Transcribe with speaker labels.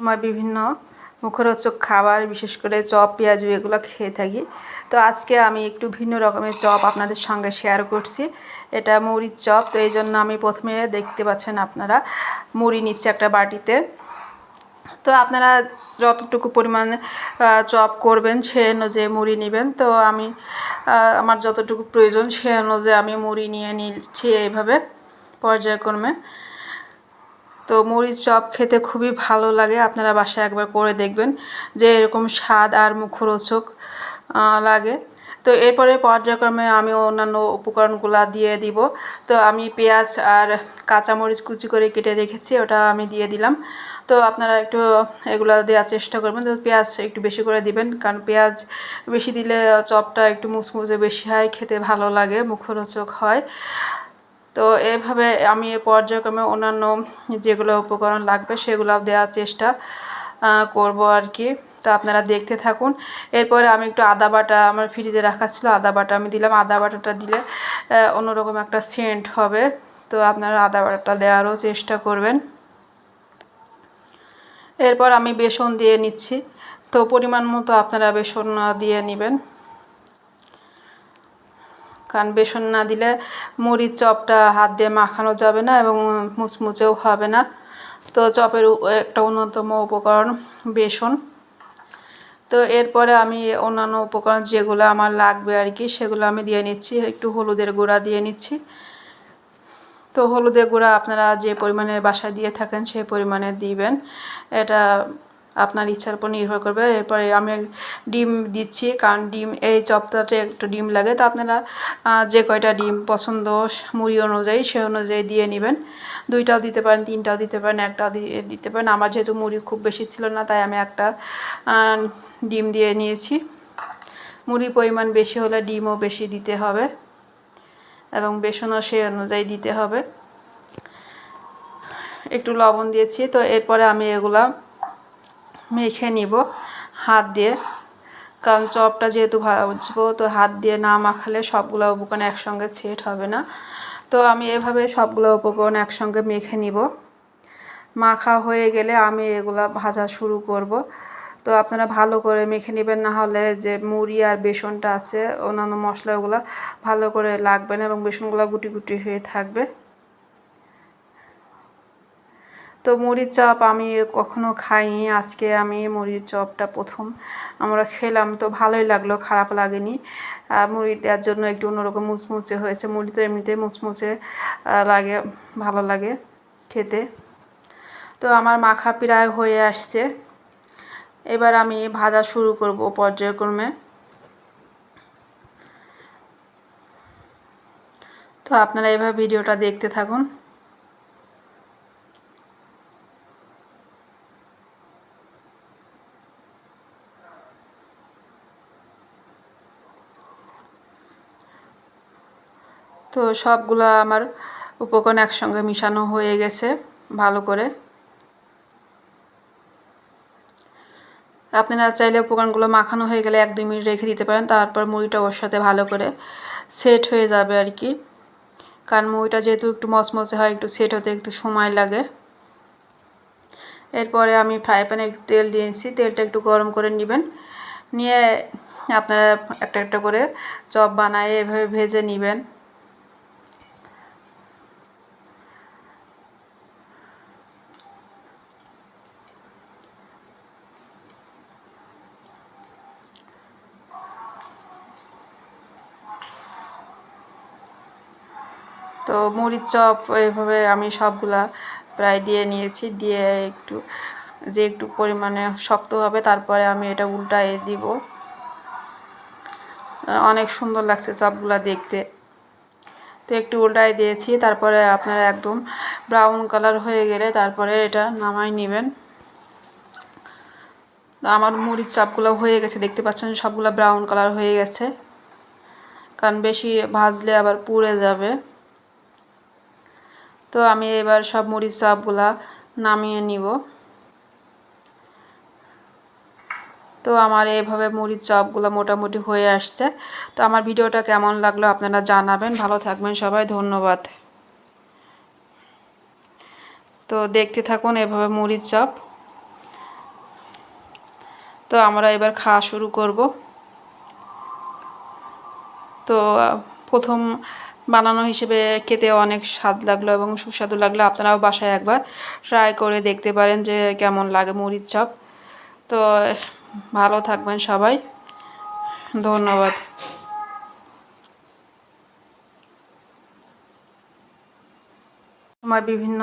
Speaker 1: সময় বিভিন্ন মুখরোচক খাবার, বিশেষ করে চপ, পেঁয়াজু এগুলো খেয়ে থাকি। তো আজকে আমি একটু ভিন্ন রকমের চপ আপনাদের সঙ্গে শেয়ার করছি। এটা মুড়ির চপ, তো এই জন্য আমি প্রথমে দেখতে পাচ্ছেন আপনারা মুড়ি নিচ্ছে একটা বাটিতে। তো আপনারা যতটুকু পরিমাণে চপ করবেন সে অনুযায়ী মুড়ি নেবেন। তো আমি আমার যতটুকু প্রয়োজন সে অনুযায়ী আমি মুড়ি নিয়ে নিচ্ছি এইভাবে পর্যায়ক্রমে। তো মরিচ চপ খেতে খুবই ভালো লাগে। আপনারা বাসায় একবার করে দেখবেন যে এরকম স্বাদ আর মুখরোচক লাগে। তো এরপরে পর্যায়ক্রমে আমি অন্যান্য উপকরণগুলো দিয়ে দিব। তো আমি পেঁয়াজ আর কাঁচামরিচ কুচি করে কেটে রেখেছি, ওটা আমি দিয়ে দিলাম। তো আপনারা একটু এগুলো দেওয়ার চেষ্টা করবেন। তো পেঁয়াজ একটু বেশি করে দিবেন, কারণ পেঁয়াজ বেশি দিলে চপটা একটু মুচমুচে বেশি হয়, খেতে ভালো লাগে, মুখরোচক হয়। তো এভাবে আমি পর্যায়ক্রমে অন্যান্য যেগুলো উপকরণ লাগবে সেগুলো দেওয়ার চেষ্টা করব আর কি। তো আপনারা দেখতে থাকুন। এরপরে আমি একটু আদা বাটা আমার ফ্রিজে রাখা ছিল, আদা বাটা আমি দিলাম। আদা বাটাটা দিলে অন্যরকম একটা সেন্ট হবে। তো আপনারা আদা বাটাটা দেওয়ারও চেষ্টা করবেন। এরপর আমি বেসন দিয়ে নিচ্ছি। তো পরিমাণ মতো আপনারা বেসন দিয়ে নেবেন। কারণ বেসন না দিলে মুড়ির চপটা হাত দিয়ে মাখানো যাবে না এবং মুচমুচেও হবে না। তো চপের একটা অন্যতম উপকরণ বেসন। তো এরপরে আমি অন্যান্য উপকরণ যেগুলো আমার লাগবে আর কি, সেগুলো আমি দিয়ে নিচ্ছি। একটু হলুদের গুঁড়া দিয়ে নিচ্ছি। তো হলুদের গুঁড়া আপনারা যে পরিমাণে বাসায় দিয়ে থাকেন সেই পরিমাণে দিবেন। এটা আপনার ইচ্ছার উপর নির্ভর করবে। এরপরে আমি ডিম দিচ্ছি, কারণ ডিম, এই চপটাতে একটু ডিম লাগে। তো আপনারা যে কয়টা ডিম পছন্দ মুড়ি অনুযায়ী সে অনুযায়ী দিয়ে নেবেন। দুইটাও দিতে পারেন, তিনটাও দিতে পারেন, একটাও দিতে পারেন। আমার যেহেতু মুড়ি খুব বেশি ছিল না, তাই আমি একটা ডিম দিয়ে নিয়েছি। মুড়ি পরিমাণ বেশি হলে ডিমও বেশি দিতে হবে এবং বেসনও সে অনুযায়ী দিতে হবে। একটু লবণ দিয়েছি, তো এরপরে আমি এগুলা মেখে নিব। হাত দিয়ে। কারণ চপটা যেহেতু ভাজবো, তো হাত দিয়ে না মাখালে সবগুলো উপকরণ একসঙ্গে সেট হবে না। তো আমি এভাবে সবগুলো উপকরণ একসঙ্গে মেখে নিব। মাখা হয়ে গেলে আমি এগুলো ভাজা শুরু করব। তো আপনারা ভালো করে মেখে নেবেন, না হলে যে মুড়ি আর বেসনটা আছে, অন্যান্য মশলাগুলো ভালো করে লাগবে না এবং বেসনগুলো গুটি গুটি হয়ে থাকবে। তো মুড়ির চপ আমি কখনো খাইনি, আজকে আমি মুড়ির চপটা প্রথম আমরা খেলাম, তো ভালোই লাগল, খারাপ লাগেনি। মুড়ি দেওয়ার জন্য একটু অন্যরকম মুচমুচে হয়েছে, মুড়ি তো এমনিতে মুচমুচে লাগে, ভালো লাগে খেতে। তো আমার মাখা প্রায় হয়ে আসছে। এবার আমি ভাজা শুরু করব পর্যায়ক্রমে। তো আপনারা এভাবে ভিডিওটা দেখতে থাকুন। তো সবগুলো আমার উপকরণ একসঙ্গে মিশানো হয়ে গেছে, ভালো করে। আপনারা চাইলে উপকরণগুলো মাখানো হয়ে গেলে এক দুই মিনিট রেখে দিতে পারেন, তারপর মুড়িটা ওর সাথে ভালো করে সেট হয়ে যাবে আর কি। কারণ মুড়িটা যেহেতু একটু মচমচে হয়, একটু সেট হতে একটু সময় লাগে। এরপরে আমি ফ্রাই প্যানে একটু তেল দিয়েছি তেলটা একটু গরম করে নেবেন। নিয়ে আপনারা একটা একটা করে চপ বানায় এভাবে ভেজে নেবেন। তো মুড়ির চপ এইভাবে আমি সবগুলা প্রায় দিয়ে নিয়েছি, দিয়ে একটু, যে একটু পরিমাণে শক্ত হবে তারপরে আমি এটা উল্টায় দিব। অনেক সুন্দর লাগছে চপগুলা দেখতে। তো একটু উল্টায় দিয়েছি, তারপরে আপনারা একদম ব্রাউন কালার হয়ে গেলে তারপরে এটা নামাই নেবেন। আমার মুড়ির চাপগুলো হয়ে গেছে, দেখতে পাচ্ছেন সবগুলো ব্রাউন কালার হয়ে গেছে। কারণ বেশি ভাজলে আবার পুড়ে যাবে। তো আমি এবার সব মুড়ির চপগুলা নামিয়ে নিব। তো আমার এইভাবে মুড়ির চপগুলো মোটামুটি হয়ে আসছে। তো আমার ভিডিওটা কেমন লাগল আপনারা জানাবেন। ভালো থাকবেন সবাই, ধন্যবাদ। তো দেখতে থাকুন এভাবে মুড়ির চপ। তো আমরা এবার খাওয়া শুরু করব। তো প্রথম বানানো হিসেবে খেতে অনেক স্বাদ লাগল এবং সুস্বাদু লাগল। আপনারাও বাসায় একবার ট্রাই করে দেখতে পারেন যে কেমন লাগে মুড়ির চপ। তো, ভালো থাকবেন সবাই। ধন্যবাদ। আমার বিভিন্ন